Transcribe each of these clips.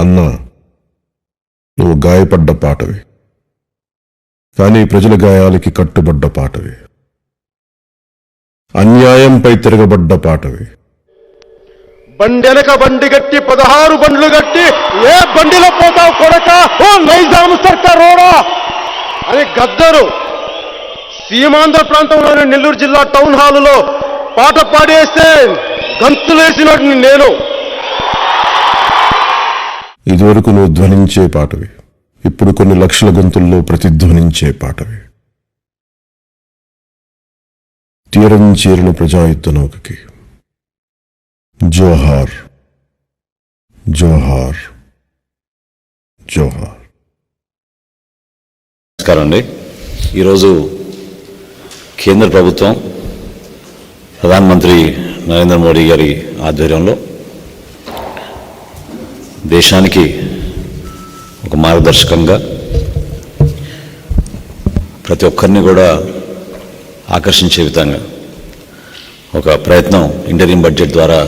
అన్నా నువ్వు గాయపడ్డ పాటవి. కానీ ప్రజల గాయాలకి కట్టుబడ్డ పాటవి. అన్యాయంపై తిరగబడ్డ పాటవి. బండెనక బండి గట్టి పదహారు బండ్లు గట్టి ఏ బండిలో పోతావు కొడక? ఓ నైజాం సర్కారోడా అని గద్దరు సీమాంధ్ర ప్రాంతంలోని నెల్లూరు జిల్లా టౌన్ హాలులో పాట పాడేస్తే గంతులేసినట్టు నేను. ఇదివరకు నువ్వు ధ్వనించే పాటవి. ఇప్పుడు కొన్ని లక్షల గొంతుల్లో ప్రతిధ్వనించే పాటవి. తీరం చేరిన ప్రజాయుద్ధ నౌకకి. జోహార్. జోహార్. జోహార్. నమస్కారం అండి. ఈరోజు కేంద్ర ప్రభుత్వం ప్రధానమంత్రి నరేంద్ర మోడీ గారి ఆధ్వర్యంలో దేశానికి ఒక మార్గదర్శకంగా ప్రతి ఒక్కరిని కూడా ఆకర్షించే విధంగా ఒక ప్రయత్నం ఇంటరీం బడ్జెట్ ద్వారా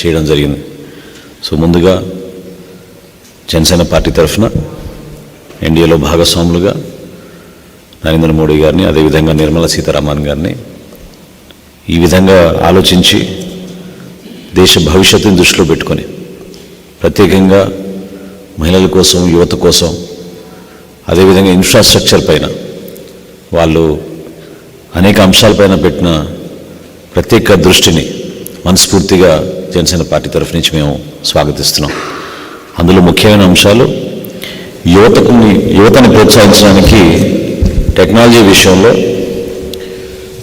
చేయడం జరిగింది. సో ముందుగా జనసేన పార్టీ తరఫున ఎన్డీఏలో భాగస్వాములుగా నరేంద్ర మోడీ గారిని అదేవిధంగా నిర్మలా సీతారామన్ గారిని ఈ విధంగా ఆలోచించి దేశ భవిష్యత్తుని దృష్టిలో పెట్టుకొని ప్రత్యేకంగా మహిళల కోసం యువత కోసం అదేవిధంగా ఇన్ఫ్రాస్ట్రక్చర్ పైన వాళ్ళు అనేక అంశాలపైన పెట్టిన ప్రత్యేక దృష్టిని మనస్ఫూర్తిగా జనసేన పార్టీ తరఫు నుంచి మేము స్వాగతిస్తున్నాం. అందులో ముఖ్యమైన అంశాలు యువతకు యువతని ప్రోత్సహించడానికి టెక్నాలజీ విషయంలో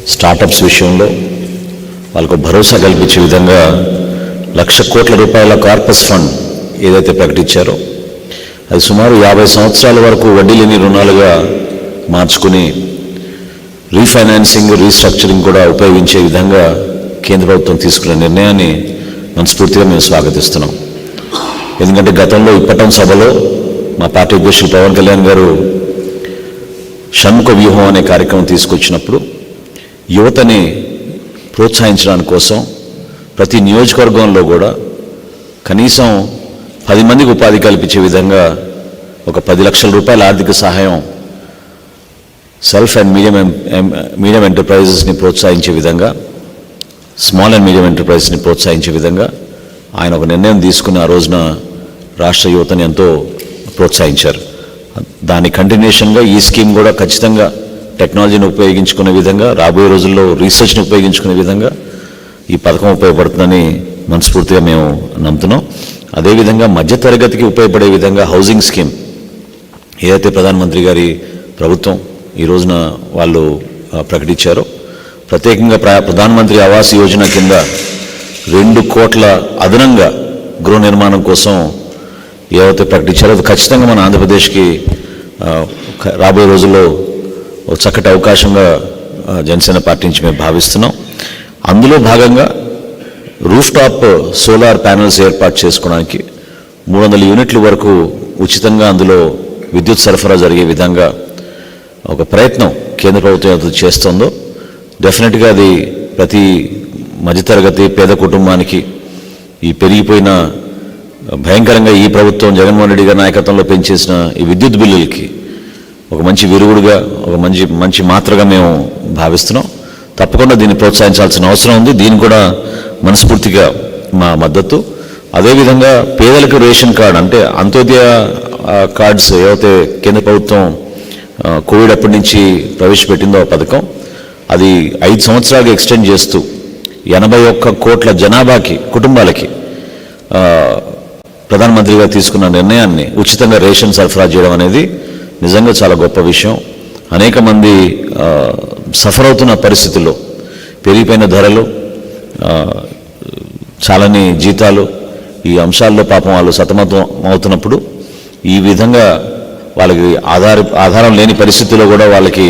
స్టార్టప్స్ విషయంలో వాళ్ళకు భరోసా కల్పించే విధంగా లక్ష కోట్ల రూపాయల కార్పస్ ఫండ్ ఏదైతే ప్రకటించారో అది సుమారు యాభై సంవత్సరాల వరకు వడ్డీ లేని రుణాలుగా మార్చుకుని రీఫైనాన్సింగ్ రీస్ట్రక్చరింగ్ కూడా ఉపయోగించే విధంగా కేంద్ర ప్రభుత్వం తీసుకున్న నిర్ణయాన్ని మనస్ఫూర్తిగా మేము స్వాగతిస్తున్నాం. ఎందుకంటే గతంలో ఇప్పటం సభలో మా పార్టీ అధ్యక్షులు పవన్ కళ్యాణ్ గారు షణ్ముఖ వ్యూహం అనే కార్యక్రమం తీసుకొచ్చినప్పుడు యువతని ప్రోత్సహించడానికి కోసం ప్రతి నియోజకవర్గంలో కూడా కనీసం పది మందికి ఉపాధి కల్పించే విధంగా ఒక పది లక్షల రూపాయల ఆర్థిక సహాయం సెల్ఫ్ అండ్ మీడియం మీడియం ఎంటర్ప్రైజెస్ని ప్రోత్సహించే విధంగా స్మాల్ అండ్ మీడియం ఎంటర్ప్రైజెస్ని ప్రోత్సహించే విధంగా ఆయన ఒక నిర్ణయం తీసుకుని ఆ రోజున రాష్ట్ర యువతని ఎంతో ప్రోత్సహించారు. దాని కంటిన్యూషన్గా ఈ స్కీమ్ కూడా ఖచ్చితంగా టెక్నాలజీని ఉపయోగించుకునే విధంగా రాబోయే రోజుల్లో రీసెర్చ్ని ఉపయోగించుకునే విధంగా ఈ పథకం ఉపయోగపడుతుందని మనస్ఫూర్తిగా మేము నమ్ముతున్నాం. అదేవిధంగా మధ్యతరగతికి ఉపయోగపడే విధంగా హౌసింగ్ స్కీమ్. ఏదైతే ప్రధానమంత్రి గారి ప్రభుత్వం ఈ రోజున వాళ్ళు ప్రకటించారో ప్రత్యేకంగా ప్ర ప్రధానమంత్రి ఆవాస్ యోజన కింద రెండు కోట్ల అదనంగా గృహ నిర్మాణం కోసం ఏవైతే ప్రకటించారో అది ఖచ్చితంగా మన ఆంధ్రప్రదేశ్కి రాబోయే రోజుల్లో చక్కటి అవకాశంగా జనసేన పార్టీ నుంచి మేము భావిస్తున్నాం. అందులో భాగంగా రూఫ్టాప్ సోలార్ ప్యానెల్స్ ఏర్పాటు చేసుకోవడానికి మూడు వందల యూనిట్ల వరకు ఉచితంగా అందులో విద్యుత్ సరఫరా జరిగే విధంగా ఒక ప్రయత్నం కేంద్ర ప్రభుత్వం ఏదైతే చేస్తుందో డెఫినెట్గా అది ప్రతి మధ్యతరగతి పేద కుటుంబానికి ఈ పెరిగిపోయిన భయంకరంగా ఈ ప్రభుత్వం జగన్మోహన్ రెడ్డి గారి నాయకత్వంలో పెంచేసిన ఈ విద్యుత్ బిల్లులకి ఒక మంచి విరుగుడుగా ఒక మంచి మంచి మాత్రగా మేము భావిస్తున్నాం. తప్పకుండా దీన్ని ప్రోత్సహించాల్సిన అవసరం ఉంది. దీన్ని కూడా మనస్ఫూర్తిగా మా మద్దతు. అదేవిధంగా పేదలకు రేషన్ కార్డు అంటే అంత్యోదయ కార్డ్స్ ఏవైతే కేంద్ర ప్రభుత్వం కోవిడ్ అప్పటి నుంచి ప్రవేశపెట్టిందో ఆ పథకం అది ఐదు సంవత్సరాలుగా ఎక్స్టెండ్ చేస్తూ ఎనభై ఒక్క కోట్ల జనాభాకి కుటుంబాలకి ప్రధానమంత్రిగా తీసుకున్న నిర్ణయాన్ని ఉచితంగా రేషన్ సరఫరా చేయడం అనేది నిజంగా చాలా గొప్ప విషయం. అనేక మంది సఫర్ అవుతున్న పరిస్థితుల్లో పెరిగిపోయిన ధరలు చాలని జీతాలు ఈ అంశాల్లో పాపం వాళ్ళు సతమతం అవుతున్నప్పుడు ఈ విధంగా వాళ్ళకి ఆధార ఆధారం లేని పరిస్థితుల్లో కూడా వాళ్ళకి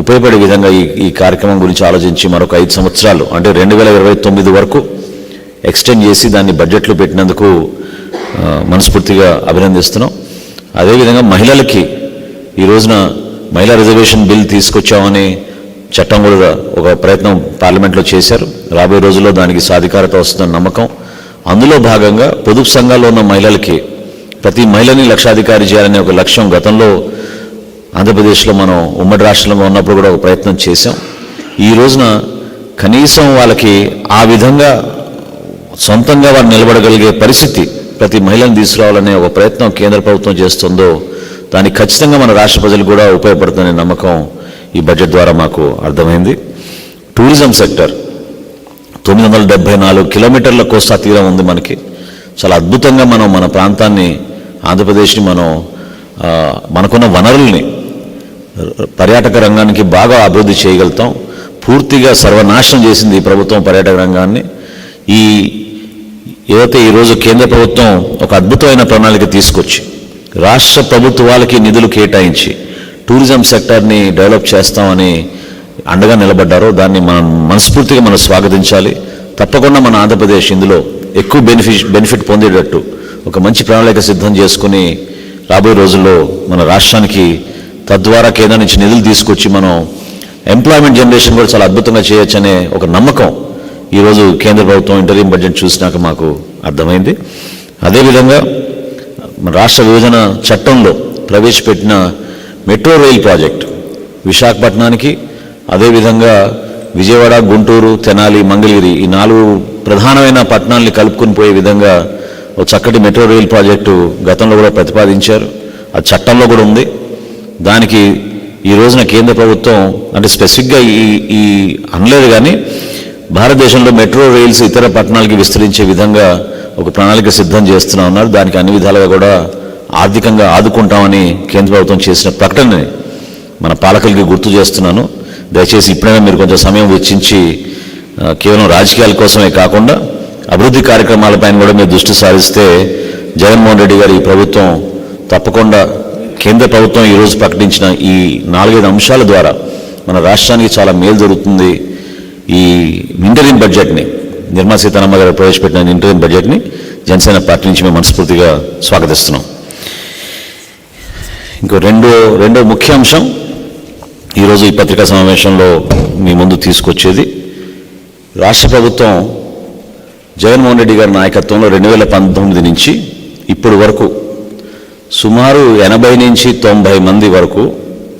ఉపయోగపడే విధంగా ఈ ఈ కార్యక్రమం గురించి ఆలోచించి మరొక ఐదు సంవత్సరాలు అంటే రెండు వేల ఇరవై తొమ్మిది వరకు ఎక్స్టెండ్ చేసి దాన్ని బడ్జెట్లో పెట్టినందుకు మనస్ఫూర్తిగా అభినందిస్తున్నాం. అదేవిధంగా మహిళలకి ఈ రోజున మహిళా రిజర్వేషన్ బిల్ తీసుకొచ్చామని చట్టం కూడా ఒక ప్రయత్నం పార్లమెంట్లో చేశారు. రాబోయే రోజుల్లో దానికి సాధికారత వస్తుందని నమ్మకం. అందులో భాగంగా పొదుపు సంఘాల్లో ఉన్న మహిళలకి ప్రతి మహిళని లక్షాధికారి చేయాలనే ఒక లక్ష్యం గతంలో ఆంధ్రప్రదేశ్లో మనం ఉమ్మడి రాష్ట్రంలో ఉన్నప్పుడు కూడా ఒక ప్రయత్నం చేశాం. ఈ రోజున కనీసం వాళ్ళకి ఆ విధంగా సొంతంగా వారు నిలబడగలిగే పరిస్థితి ప్రతి మహిళను తీసుకురావాలనే ఒక ప్రయత్నం కేంద్ర ప్రభుత్వం చేస్తుందో దానికి ఖచ్చితంగా మన రాష్ట్ర ప్రజలు కూడా ఉపయోగపడుతుందనే నమ్మకం ఈ బడ్జెట్ ద్వారా మాకు అర్థమైంది. టూరిజం సెక్టర్ తొమ్మిది వందల డెబ్బై నాలుగు కిలోమీటర్ల కోస్తా తీరం ఉంది మనకి. చాలా అద్భుతంగా మనం మన ప్రాంతాన్ని ఆంధ్రప్రదేశ్ని మనం మనకున్న వనరుల్ని పర్యాటక రంగానికి బాగా అభివృద్ధి చేయగలుగుతాం. పూర్తిగా సర్వనాశనం చేసింది ఈ ప్రభుత్వం పర్యాటక రంగాన్ని. ఈ ఏదైతే ఈరోజు కేంద్ర ప్రభుత్వం ఒక అద్భుతమైన ప్రణాళిక తీసుకొచ్చి రాష్ట్ర ప్రభుత్వాలకి నిధులు కేటాయించి టూరిజం సెక్టార్ని డెవలప్ చేస్తామని అండగా నిలబడ్డారో దాన్ని మనం మనస్ఫూర్తిగా మనం స్వాగతించాలి. తప్పకుండా మన ఆంధ్రప్రదేశ్ ఇందులో ఎక్కువ బెనిఫిట్ బెనిఫిట్ పొందేటట్టు ఒక మంచి ప్రణాళిక సిద్ధం చేసుకుని రాబోయే రోజుల్లో మన రాష్ట్రానికి తద్వారా కేంద్రం నుంచి నిధులు తీసుకొచ్చి మనం ఎంప్లాయ్మెంట్ జనరేషన్ కూడా చాలా అద్భుతంగా చేయొచ్చనే ఒక నమ్మకం ఈరోజు కేంద్ర ప్రభుత్వం ఇంటర్వ్యూ బడ్జెట్ చూసినాక మాకు అర్థమైంది. అదేవిధంగా రాష్ట్ర విభజన చట్టంలో ప్రవేశపెట్టిన మెట్రో రైల్ ప్రాజెక్ట్ విశాఖపట్నానికి అదేవిధంగా విజయవాడ గుంటూరు తెనాలి మంగళగిరి ఈ నాలుగు ప్రధానమైన పట్టణాలని కలుపుకుని పోయే విధంగా ఒక చక్కటి మెట్రో రైల్ ప్రాజెక్టు గతంలో కూడా ప్రతిపాదించారు. ఆ చట్టంలో కూడా ఉంది. దానికి ఈ రోజున కేంద్ర ప్రభుత్వం అంటే స్పెసిఫిక్గా ఈ ఈ అనలేదు కానీ భారతదేశంలో మెట్రో రైల్స్ ఇతర పట్టణాలకి విస్తరించే విధంగా ఒక ప్రణాళిక సిద్ధం చేస్తున్నా ఉన్నారు. దానికి అన్ని విధాలుగా కూడా ఆర్థికంగా ఆదుకుంటామని కేంద్ర ప్రభుత్వం చేసిన ప్రకటనని మన పాలకులకి గుర్తు చేస్తున్నాను. దయచేసి ఇప్పుడైనా మీరు కొంచెం సమయం వెచ్చించి కేవలం రాజకీయాల కోసమే కాకుండా అభివృద్ధి కార్యక్రమాలపైన కూడా మీరు దృష్టి సారిస్తే జగన్మోహన్ రెడ్డి గారి ఈ ప్రభుత్వం తప్పకుండా కేంద్ర ప్రభుత్వం ఈరోజు ప్రకటించిన ఈ నాలుగైదు అంశాల ద్వారా మన రాష్ట్రానికి చాలా మేలు జరుగుతుంది. ఈ ఇంటరిన్ బడ్జెట్ని నిర్మలా సీతారామ గారు ప్రవేశపెట్టిన ఇంటర్వ్యూ బడ్జెట్ని జనసేన పార్టీ నుంచి మేము మనస్ఫూర్తిగా స్వాగతిస్తున్నాం. ఇంకో రెండో రెండో ముఖ్య అంశం ఈరోజు ఈ పత్రికా సమావేశంలో మీ ముందు తీసుకొచ్చేది. రాష్ట్ర ప్రభుత్వం జగన్మోహన్ రెడ్డి గారి నాయకత్వంలో రెండు వేల పంతొమ్మిది నుంచి ఇప్పటి వరకు సుమారు ఎనభై నుంచి తొంభై మంది వరకు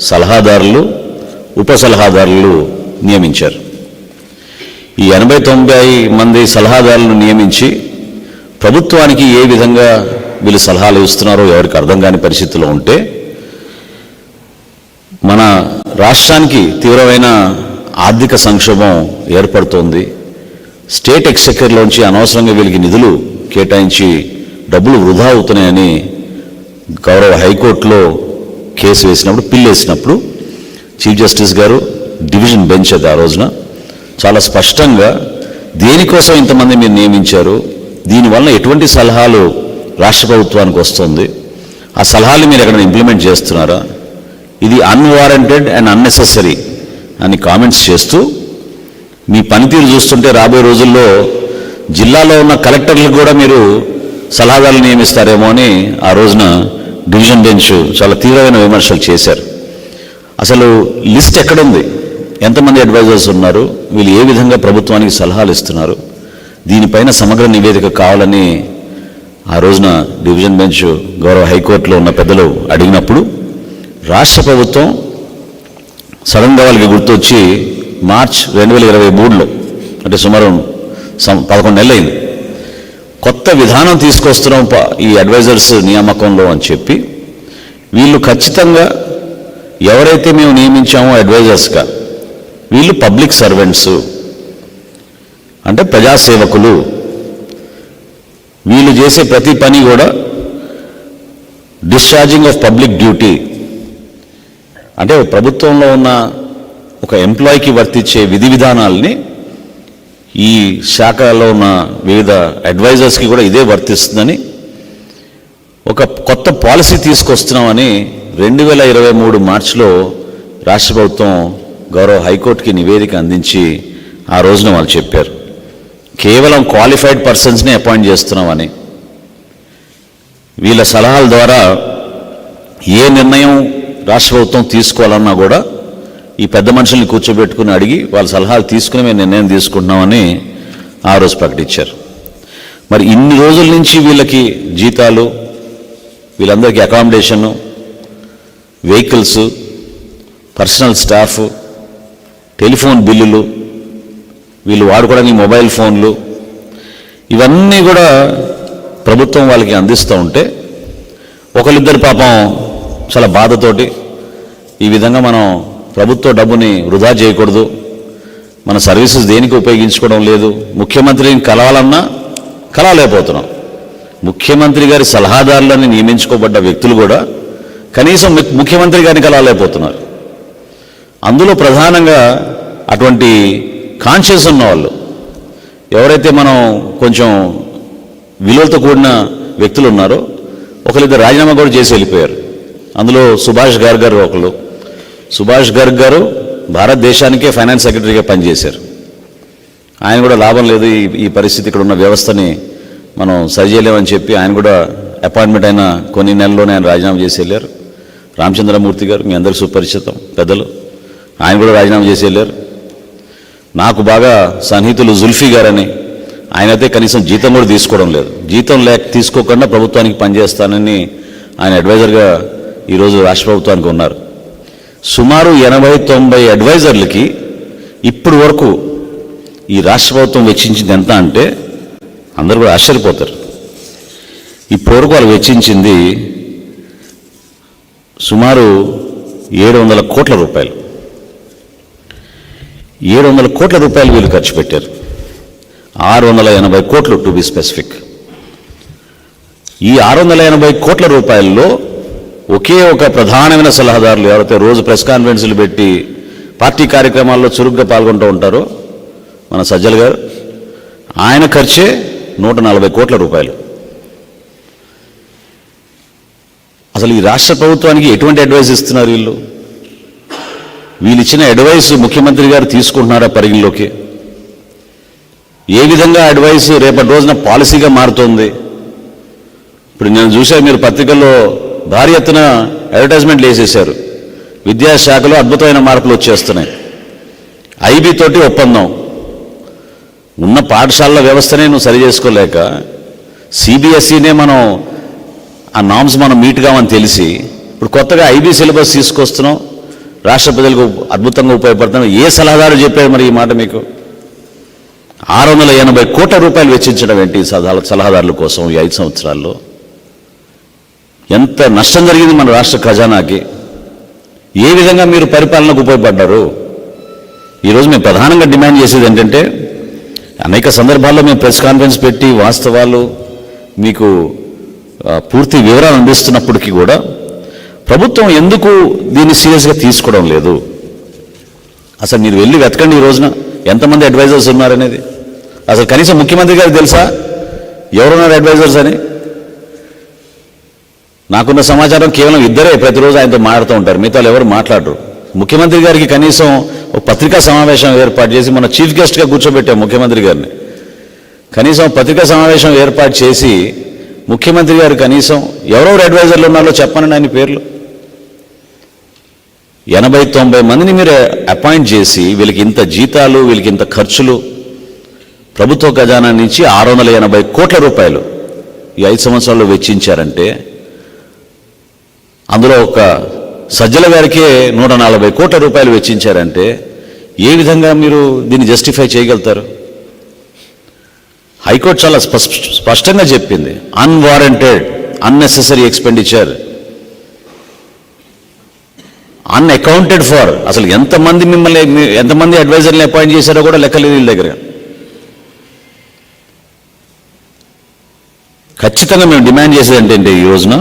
సలహాదారులు ఉప సలహాదారులు నియమించారు. ఈ ఎనభై తొంభై మంది సలహాదారులను నియమించి ప్రభుత్వానికి ఏ విధంగా వీళ్ళు సలహాలు ఇస్తున్నారో ఎవరికి అర్థం కాని పరిస్థితిలో ఉంటే మన రాష్ట్రానికి తీవ్రమైన ఆర్థిక సంక్షోభం ఏర్పడుతోంది. స్టేట్ ఎక్స్చెక్కర్లోంచి అనవసరంగా వీళ్ళకి నిధులు కేటాయించి డబ్బులు వృధా అవుతున్నాయని గౌరవ హైకోర్టులో కేసు వేసినప్పుడు పిల్లేసినప్పుడు చీఫ్ జస్టిస్ గారు డివిజన్ బెంచ్ అది ఆ రోజున చాలా స్పష్టంగా దేనికోసం ఇంతమంది మీరు నియమించారు? దీనివల్ల ఎటువంటి సలహాలు రాష్ట్ర ప్రభుత్వానికి వస్తుంది? ఆ సలహాలు మీరు ఎక్కడ ఇంప్లిమెంట్ చేస్తున్నారా? ఇది అన్వారంటెడ్ అండ్ అన్నెసెసరీ అని కామెంట్స్ చేస్తూ మీ పనితీరు చూస్తుంటే రాబోయే రోజుల్లో జిల్లాలో ఉన్న కలెక్టర్లకు కూడా మీరు సలహాదారులు నియమిస్తారేమో అని ఆ రోజున డివిజన్ బెంచ్ చాలా తీవ్రమైన విమర్శలు చేశారు. అసలు లిస్ట్ ఎక్కడుంది? ఎంతమంది అడ్వైజర్స్ ఉన్నారు? వీళ్ళు ఏ విధంగా ప్రభుత్వానికి సలహాలు ఇస్తున్నారు? దీనిపైన సమగ్ర నివేదిక కావాలని ఆ రోజున డివిజన్ బెంచ్ గౌరవ హైకోర్టులో ఉన్న పెద్దలు అడిగినప్పుడు రాష్ట్ర ప్రభుత్వం సడన్గా వాళ్ళకి గుర్తొచ్చి మార్చ్ రెండు వేల ఇరవై మూడులో అంటే సుమారు సం- పదకొండు నెలలైంది. కొత్త విధానం తీసుకొస్తున్నాం ప- ఈ అడ్వైజర్స్ నియామకంలో అని చెప్పి వీళ్ళు ఖచ్చితంగా ఎవరైతే మేము నియమించామో అడ్వైజర్స్గా వీళ్ళు పబ్లిక్ సర్వెంట్స్. అంటే ప్రజాసేవకులు. వీళ్ళు చేసే ప్రతి పని కూడా డిశ్చార్జింగ్ ఆఫ్ పబ్లిక్ డ్యూటీ. అంటే ప్రభుత్వంలో ఉన్న ఒక ఎంప్లాయీకి వర్తించే విధి విధానాల్ని ఈ శాఖలో ఉన్న వివిధ అడ్వైజర్స్కి కూడా ఇదే వర్తిస్తుందని ఒక కొత్త పాలసీ తీసుకొస్తున్నామని రెండు వేల ఇరవై మూడు మార్చిలో రాష్ట్ర ప్రభుత్వం గౌరవ హైకోర్టుకి నివేదిక అందించి ఆ రోజున వాళ్ళు చెప్పారు. కేవలం క్వాలిఫైడ్ పర్సన్స్ని అపాయింట్ చేస్తున్నామని. వీళ్ళ సలహాల ద్వారా ఏ నిర్ణయం రాష్ట్ర ప్రభుత్వం తీసుకోవాలన్నా కూడా ఈ పెద్ద మనుషుల్ని కూర్చోబెట్టుకుని అడిగి వాళ్ళ సలహాలు తీసుకుని మేము నిర్ణయం తీసుకుంటున్నామని ఆ రోజు ప్రకటించారు. మరి ఇన్ని రోజుల నుంచి వీళ్ళకి జీతాలు వీళ్ళందరికీ accommodation vehicles personal staff telephone బిల్లులు వీళ్ళు వాడుకోవడానికి మొబైల్ ఫోన్లు ఇవన్నీ కూడా ప్రభుత్వం వాళ్ళకి అందిస్తూ ఉంటే ఒకరిద్దరు పాపం చాలా బాధతోటి ఈ విధంగా మనం ప్రభుత్వ డబ్బుని వృధా చేయకూడదు. మన సర్వీసెస్ దేనికి ఉపయోగించుకోవడం లేదు. ముఖ్యమంత్రిని కలవాలన్నా కలవలేకపోతున్నాం. ముఖ్యమంత్రి గారి సలహాదారులని నియమించుకోబడ్డ వ్యక్తులు కూడా కనీసం ముఖ్యమంత్రి గారిని కలవలేకపోతున్నారు. అందులో ప్రధానంగా అటువంటి కాన్షియస్ ఉన్న వాళ్ళు ఎవరైతే మనం కొంచెం విలువలతో కూడిన వ్యక్తులు ఉన్నారో ఒకరిద్దరు రాజీనామా కూడా చేసి వెళ్ళిపోయారు. అందులో సుభాష్ గార్గ్ గారు ఒకళ్ళు. సుభాష్ గార్గ్ గారు భారతదేశానికే ఫైనాన్స్ సెక్రటరీగా పనిచేశారు. ఆయన కూడా లాభం లేదు ఈ పరిస్థితి ఇక్కడ ఉన్న వ్యవస్థని మనం సరిచేయలేమని చెప్పి ఆయన కూడా అపాయింట్మెంట్ అయిన కొన్ని నెలల్లోనే ఆయన రాజీనామా చేసి వెళ్ళారు. రామచంద్రమూర్తి గారు మీ అందరికి సుపరిచితం పెద్దలు. ఆయన కూడా రాజీనామా చేసి వెళ్ళారు. నాకు బాగా సన్నిహితులు జుల్ఫీ గారని ఆయన అయితే కనీసం జీతం కూడా తీసుకోవడం లేదు. జీతం లేక తీసుకోకుండా ప్రభుత్వానికి పనిచేస్తానని ఆయన అడ్వైజర్గా ఈరోజు రాష్ట్ర ప్రభుత్వానికి ఉన్నారు. సుమారు ఎనభై తొంభై అడ్వైజర్లకి ఇప్పటి వరకు ఈ రాష్ట్ర ప్రభుత్వం వెచ్చించింది ఎంత అంటే అందరూ కూడా ఆశ్చర్యపోతారు. ఇప్పటి వరకు వాళ్ళు వెచ్చించింది సుమారు ఏడు వందల కోట్ల రూపాయలు. ఏడు వందల కోట్ల రూపాయలు వీళ్ళు ఖర్చు పెట్టారు. ఆరు వందల ఎనభై కోట్లు టు బి స్పెసిఫిక్ ఈ ఆరు వందల ఎనభై కోట్ల రూపాయల్లో ఒకే ఒక ప్రధానమైన సలహాదారులు ఎవరైతే రోజు ప్రెస్ కాన్ఫరెన్స్లు పెట్టి పార్టీ కార్యక్రమాల్లో చురుగ్గా పాల్గొంటూ ఉంటారో మన సజ్జల్ గారు ఆయన ఖర్చే నూట నలభై కోట్ల రూపాయలు. అసలు ఈ రాష్ట్ర ప్రభుత్వానికి ఎటువంటి అడ్వైస్ ఇస్తున్నారు వీళ్ళు? వీళ్ళు ఇచ్చిన అడ్వైస్ ముఖ్యమంత్రి గారు తీసుకుంటున్నారా పరిగణలోకి? ఏ విధంగా అడ్వైస్ రేపటి రోజున పాలసీగా మారుతోంది? ఇప్పుడు నేను చూశాను మీరు పత్రికల్లో భారీ ఎత్తున అడ్వర్టైజ్మెంట్లు వేసేశారు విద్యాశాఖలో అద్భుతమైన మార్పులు వచ్చేస్తున్నాయి. ఐబీ తోటి ఒప్పందం. ఉన్న పాఠశాలల వ్యవస్థనే నువ్వు సరి చేసుకోలేక సిబిఎస్ఈనే మనం ఆ నామ్స్ మనం మీట్ కావని తెలిసి ఇప్పుడు కొత్తగా ఐబీ సిలబస్ తీసుకొస్తున్నాం రాష్ట్ర ప్రజలకు అద్భుతంగా ఉపయోగపడుతున్నాం ఏ సలహాదారు చెప్పారు మరి ఈ మాట మీకు? ఆరు వందల ఎనభై కోట్ల రూపాయలు వెచ్చించడం ఏంటి సలహా సలహాదారుల కోసం ఈ ఐదు సంవత్సరాల్లో? ఎంత నష్టం జరిగింది మన రాష్ట్ర ఖజానాకి? ఏ విధంగా మీరు పరిపాలనకు ఉపయోగపడ్డారు? ఈరోజు మేము ప్రధానంగా డిమాండ్ చేసేది ఏంటంటే అనేక సందర్భాల్లో మేము ప్రెస్ కాన్ఫరెన్స్ పెట్టి వాస్తవాలు మీకు పూర్తి వివరాలు అందిస్తున్నప్పటికీ కూడా ప్రభుత్వం ఎందుకు దీన్ని సీరియస్గా తీసుకోవడం లేదు? అసలు మీరు వెళ్ళి వెతకండి ఈ రోజున. ఎంతమంది అడ్వైజర్స్ ఉన్నారనేది. అసలు కనీసం ముఖ్యమంత్రి గారికి తెలుసా? ఎవరున్నారు అడ్వైజర్స్ అని? నాకున్న సమాచారం కేవలం ఇద్దరే ప్రతిరోజు ఆయనతో మాట్లాడుతూ ఉంటారు. మిగతా ఎవరు మాట్లాడరు. ముఖ్యమంత్రి గారికి కనీసం ఒక పత్రికా సమావేశం ఏర్పాటు చేసి మన చీఫ్ గెస్ట్గా కూర్చోబెట్టాం ముఖ్యమంత్రి గారిని. కనీసం పత్రికా సమావేశం ఏర్పాటు చేసి ముఖ్యమంత్రి గారు కనీసం ఎవరెవరు అడ్వైజర్లు ఉన్నారో చెప్పనండి ఆయన పేర్లు. ఎనభై తొంభై మందిని మీరు అపాయింట్ చేసి వీళ్ళకి ఇంత జీతాలు వీళ్ళకి ఇంత ఖర్చులు. ప్రభుత్వ ఖజానా నుంచి ఆరు వందల ఎనభై కోట్ల రూపాయలు ఈ ఐదు సంవత్సరాల్లో వెచ్చించారంటే అందులో ఒక సజ్జల గారికే నూట నలభై కోట్ల రూపాయలు వెచ్చించారంటే ఏ విధంగా మీరు దీన్ని జస్టిఫై చేయగలుగుతారు? హైకోర్టు చాలా స్పష్టంగా చెప్పింది. Unwarranted unnecessary expenditure unaccounted for అసలు ఎంతమంది మిమ్మల్ని ఎంతమంది అడ్వైజర్ని అపాయింట్ చేశారో కూడా లెక్కలేదు వీళ్ళ దగ్గర. ఖచ్చితంగా మేము డిమాండ్ చేసేది ఏంటంటే ఈ రోజున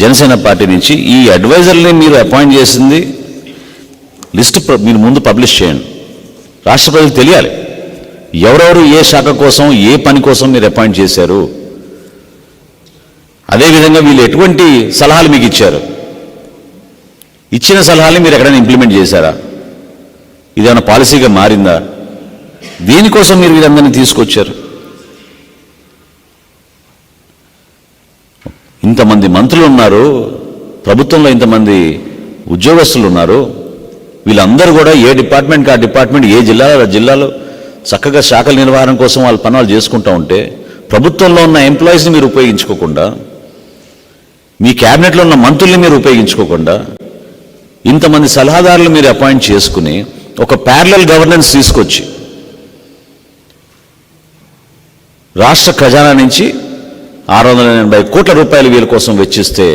జనసేన పార్టీ నుంచి ఈ అడ్వైజర్ని మీరు అపాయింట్ చేసింది లిస్ట్ మీరు ముందు పబ్లిష్ చేయండి. రాష్ట్ర ప్రజలకు తెలియాలి. ఎవరెవరు ఏ శాఖ కోసం ఏ పని కోసం మీరు అపాయింట్ చేశారు. అదేవిధంగా వీళ్ళు ఎటువంటి సలహాలు మీకు ఇచ్చారు? ఇచ్చిన సలహాలని మీరు ఎక్కడైనా ఇంప్లిమెంట్ చేశారా? ఇదేమైనా పాలసీగా మారిందా? దీనికోసం మీరు వీరందరినీ తీసుకొచ్చారు. ఇంతమంది మంత్రులు ఉన్నారు ప్రభుత్వంలో ఇంతమంది ఉద్యోగస్తులు ఉన్నారు. వీళ్ళందరూ కూడా ఏ డిపార్ట్మెంట్కి ఆ డిపార్ట్మెంట్ ఏ జిల్లాలో ఆ జిల్లాలో చక్కగా శాఖల నిర్వహణ కోసం వాళ్ళ పనులు చేసుకుంటూ ఉంటే ప్రభుత్వంలో ఉన్న ఎంప్లాయీస్ని మీరు ఉపయోగించుకోకుండా మీ క్యాబినెట్లో ఉన్న మంత్రుల్ని మీరు ఉపయోగించుకోకుండా ఇంతమంది సలహాదారులు మీరు అపాయింట్ చేసుకుని ఒక ప్యారలల్ గవర్నెన్స్ తీసుకొచ్చి రాష్ట్ర ఖజానా నుంచి ఆరు వందల ఎనభై కోట్ల రూపాయలు వీళ్ళ కోసం వెచ్చిస్తే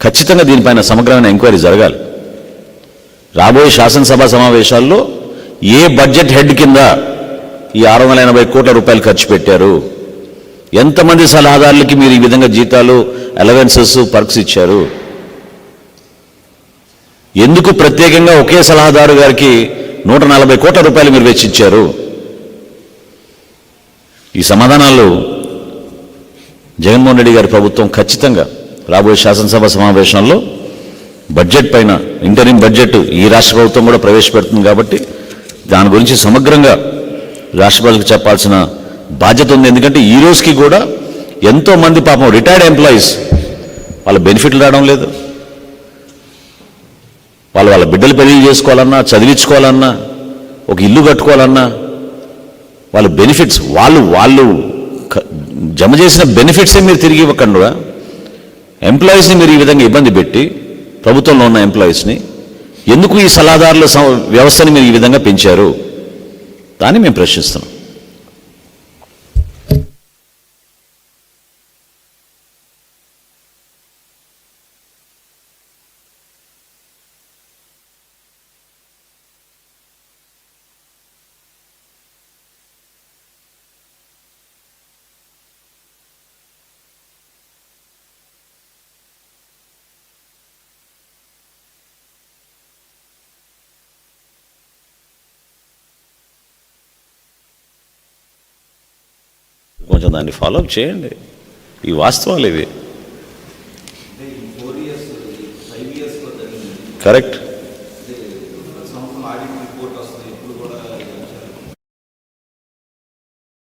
ఖచ్చితంగా దీనిపైన సమగ్రమైన ఎంక్వైరీ జరగాలి. రాబోయే శాసనసభ సమావేశాల్లో ఏ బడ్జెట్ హెడ్ కింద ఈ ఆరు వందల ఎనభై కోట్ల రూపాయలు ఖర్చు పెట్టారు? ఎంతమంది సలహాదారులకి మీరు ఈ విధంగా జీతాలు అలవెన్సెస్ పర్క్స్ ఇచ్చారు? ఎందుకు ప్రత్యేకంగా ఒకే సలహాదారు గారికి నూట నలభై కోట్ల రూపాయలు మీరు వెచ్చిచ్చారు ఈ సమాధానాలు జగన్మోహన్ రెడ్డి గారి ప్రభుత్వం ఖచ్చితంగా రాబోయే శాసనసభ సమావేశంలో బడ్జెట్ పైన ఇంటరిం బడ్జెట్ ఈ రాష్ట్ర ప్రభుత్వం కూడా ప్రవేశపెడుతుంది కాబట్టి దాని గురించి సమగ్రంగా రాష్ట్ర ప్రజలకు చెప్పాల్సిన బాధ్యత ఉంది. ఎందుకంటే ఈ రోజుకి కూడా ఎంతో మంది పాపం రిటైర్డ్ ఎంప్లాయీస్ వాళ్ళ బెనిఫిట్లు రావడం లేదు. వాళ్ళు వాళ్ళ బిడ్డలు పెళ్ళి చేసుకోవాలన్నా చదివించుకోవాలన్నా ఒక ఇల్లు కట్టుకోవాలన్నా వాళ్ళ బెనిఫిట్స్ వాళ్ళు వాళ్ళు జమ చేసిన బెనిఫిట్సే మీరు తిరిగి ఇవ్వకుండా ఎంప్లాయీస్ని మీరు ఈ విధంగా ఇబ్బంది పెట్టి ప్రభుత్వంలో ఉన్న ఎంప్లాయీస్ని ఎందుకు ఈ సలహాదారుల సం- వ్యవస్థని మీరు ఈ విధంగా పెంచారు? దాన్ని మేము ప్రశ్నిస్తున్నాం. కొంచెం దాన్ని ఫాలో అప్ చేయండి. ఈ వాస్తవాలు ఇవి. కరెక్ట్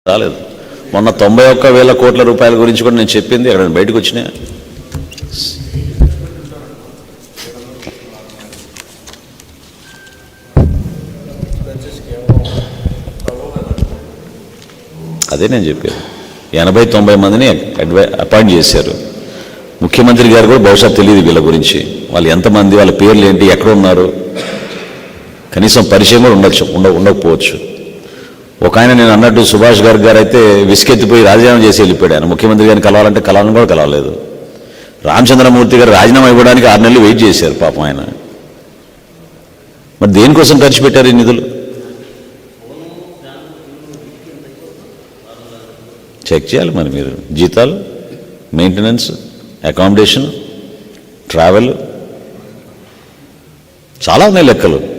రాలేదు. మొన్న తొంభై ఒక్క వేల కోట్ల రూపాయల గురించి కూడా నేను చెప్పింది అక్కడ బయటకు వచ్చినా అదే నేను చెప్పాను ఎనభై తొంభై మందిని అడ్వై అపాయింట్ చేశారు. ముఖ్యమంత్రి గారు కూడా బహుశా తెలియదు వీళ్ళ గురించి. వాళ్ళు ఎంతమంది వాళ్ళ పేర్లు ఏంటి ఎక్కడ ఉన్నారు? కనీసం పరిచయం కూడా ఉండొచ్చు ఉండ ఉండకపోవచ్చు. ఒక ఆయన నేను అన్నట్టు సుభాష్ గారి గారు అయితే విసుకెత్తిపోయి రాజీనామా చేసి వెళ్ళిపోయాడు ఆయన. ముఖ్యమంత్రి గారిని కలవాలంటే కలవాలని కూడా కలవలేదు. రామచంద్రమూర్తి గారు రాజీనామా ఇవ్వడానికి ఆరు నెలలు వెయిట్ చేశారు పాపం ఆయన. మరి దేనికోసం ఖర్చు పెట్టారు ఈ నిధులు? చెక్ చేయాలి మరి మీరు. జీతాలు మెయింటెనెన్స్ అకామిడేషన్ ట్రావెల్ చాలా ఉన్నాయి లెక్కలు.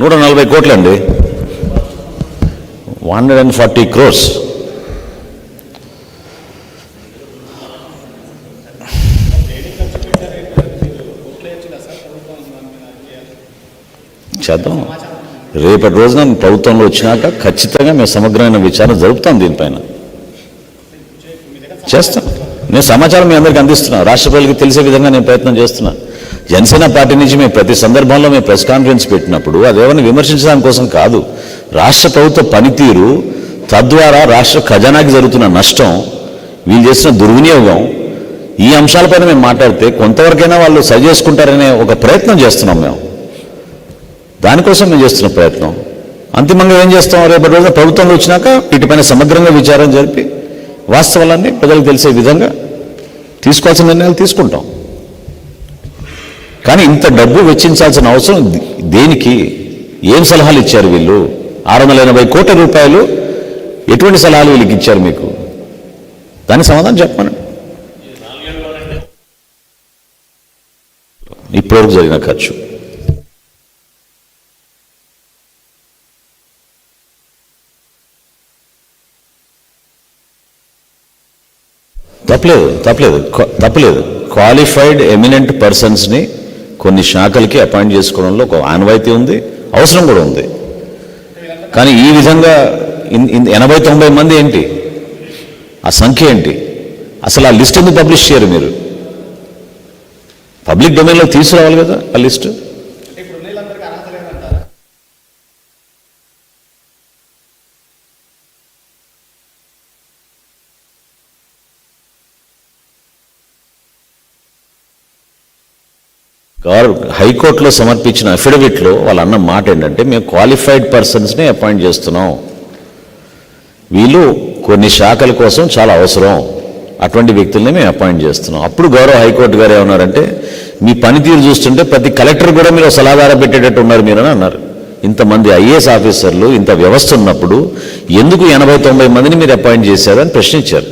నూట నలభై కోట్లండి. One hundred and forty crores. రేపటి రోజున ప్రభుత్వంలో వచ్చినాక ఖచ్చితంగా మేము సమగ్రమైన విచారణ జరుపుతాం దీనిపైన. చేస్తాం. నేను సమాచారం మీ అందరికీ అందిస్తున్నా. రాష్ట్ర ప్రజలకు తెలిసే విధంగా నేను ప్రయత్నం చేస్తున్నా. జనసేన పార్టీ నుంచి మేము ప్రతి సందర్భంలో మేము ప్రెస్ కాన్ఫరెన్స్ పెట్టినప్పుడు అదేమని విమర్శించడానికి కోసం కాదు. రాష్ట్ర ప్రభుత్వ పనితీరు తద్వారా రాష్ట్ర ఖజానాకి జరుగుతున్న నష్టం వీళ్ళు చేసిన దుర్వినియోగం ఈ అంశాలపైన మేము మాట్లాడితే కొంతవరకైనా వాళ్ళు సరి చేసుకుంటారనే ఒక ప్రయత్నం చేస్తున్నాం మేము. దానికోసం మేము చేస్తున్న ప్రయత్నం. అంతిమంగా ఏం చేస్తాం? రేపటి రోజున ప్రభుత్వంలో వచ్చినాక వీటిపైన సమగ్రంగా విచారం జరిపి వాస్తవాలన్నీ ప్రజలకు తెలిసే విధంగా తీసుకోవాల్సిన నిర్ణయాలు తీసుకుంటాం. కానీ ఇంత డబ్బు వెచ్చించాల్సిన అవసరం దేనికి? ఏం సలహాలు ఇచ్చారు వీళ్ళు? ఆరు వందల ఎనభై కోట్ల రూపాయలు ఎటువంటి సలహాలు వీళ్ళకి ఇచ్చారు మీకు? దానికి సమాధానం చెప్పమని. ఇప్పటివరకు జరిగిన ఖర్చు. తప్పలేదు తప్పలేదు. తప్పలేదు. క్వాలిఫైడ్ ఎమినెంట్ పర్సన్స్ని కొన్ని శాఖలకి అపాయింట్ చేసుకోవడంలో ఒక ఆనవాయితీ ఉంది అవసరం కూడా ఉంది. కానీ ఈ విధంగా ఇన్- ఎనభై తొంభై మంది ఏంటి? ఆ సంఖ్య ఏంటి? అసలు ఆ లిస్ట్ ఎందుకు పబ్లిష్ చేయరు మీరు? పబ్లిక్ డొమైన్లో తీసుకురావాలి కదా ఆ లిస్టు? గవర్ హైకోర్టులో సమర్పించిన అఫిడవిట్లో వాళ్ళ అన్న మాట ఏంటంటే మేము క్వాలిఫైడ్ పర్సన్స్ని అపాయింట్ చేస్తున్నాం. వీళ్ళు కొన్ని శాఖల కోసం చాలా అవసరం. అటువంటి వ్యక్తుల్ని మేము అపాయింట్ చేస్తున్నాం. అప్పుడు గౌరవ హైకోర్టు గారు ఏమన్నారంటే మీ పనితీరు చూస్తుంటే ప్రతి కలెక్టర్ కూడా మీరు సలహాదార పెట్టేటట్టు ఉన్నారు మీరని అన్నారు. ఇంతమంది ఐఏఎస్ ఆఫీసర్లు ఇంత వ్యవస్థ ఉన్నప్పుడు ఎందుకు ఎనభై తొంభై మందిని మీరు అపాయింట్ చేశారని ప్రశ్నించారు.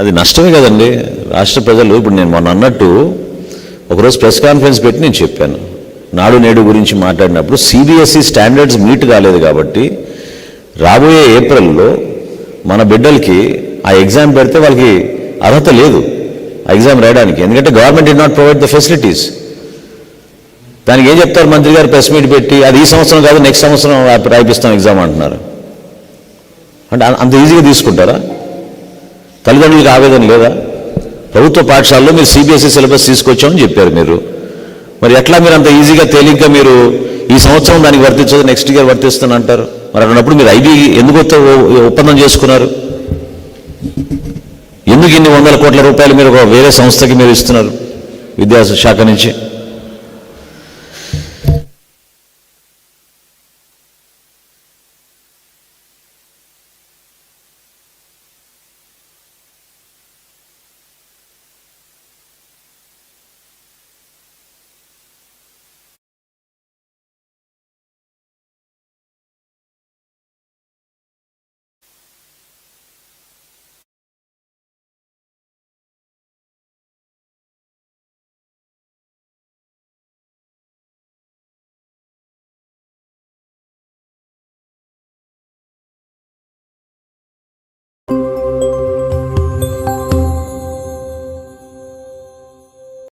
అది నష్టమే కదండి. రాష్ట్ర ప్రజలు ఇప్పుడు నేను మొన్న అన్నట్టు ఒకరోజు ప్రెస్ కాన్ఫరెన్స్ పెట్టి నేను చెప్పాను. నాడు నేడు గురించి మాట్లాడినప్పుడు సిబిఎస్ఈ స్టాండర్డ్స్ మీట్ కాలేదు కాబట్టి రాబోయే ఏప్రిల్లో మన బిడ్డలకి ఆ ఎగ్జామ్ పెడితే వాళ్ళకి అర్హత లేదు ఆ ఎగ్జామ్ రాయడానికి. ఎందుకంటే government did not provide the facilities. దానికి ఏం చెప్తారు మంత్రి గారు? ప్రెస్ మీట్ పెట్టి అది ఈ సంవత్సరం కాదు నెక్స్ట్ సంవత్సరం రాయిపిస్తాం ఎగ్జామ్ అంటున్నారు. అంటే అంత ఈజీగా తీసుకుంటారా? తల్లిదండ్రులకు ఆవేదన లేదా? ప్రభుత్వ పాఠశాలలో మీరు సిబిఎస్ఈ సిలబస్ తీసుకొచ్చామని చెప్పారు మీరు. మరి ఎట్లా మీరు అంత ఈజీగా తేలిగ్గా మీరు ఈ సంవత్సరం దానికి వర్తించదు నెక్స్ట్ ఇయర్ వర్తిస్తాను అంటారు? మరి అన్నప్పుడు మీరు ఐబీ ఎందుకు ఒప్పందం చేసుకున్నారు? ఎందుకు ఇన్ని వందల కోట్ల రూపాయలు మీరు ఒక వేరే సంస్థకి మీరు ఇస్తున్నారు విద్యాశాఖ నుంచి?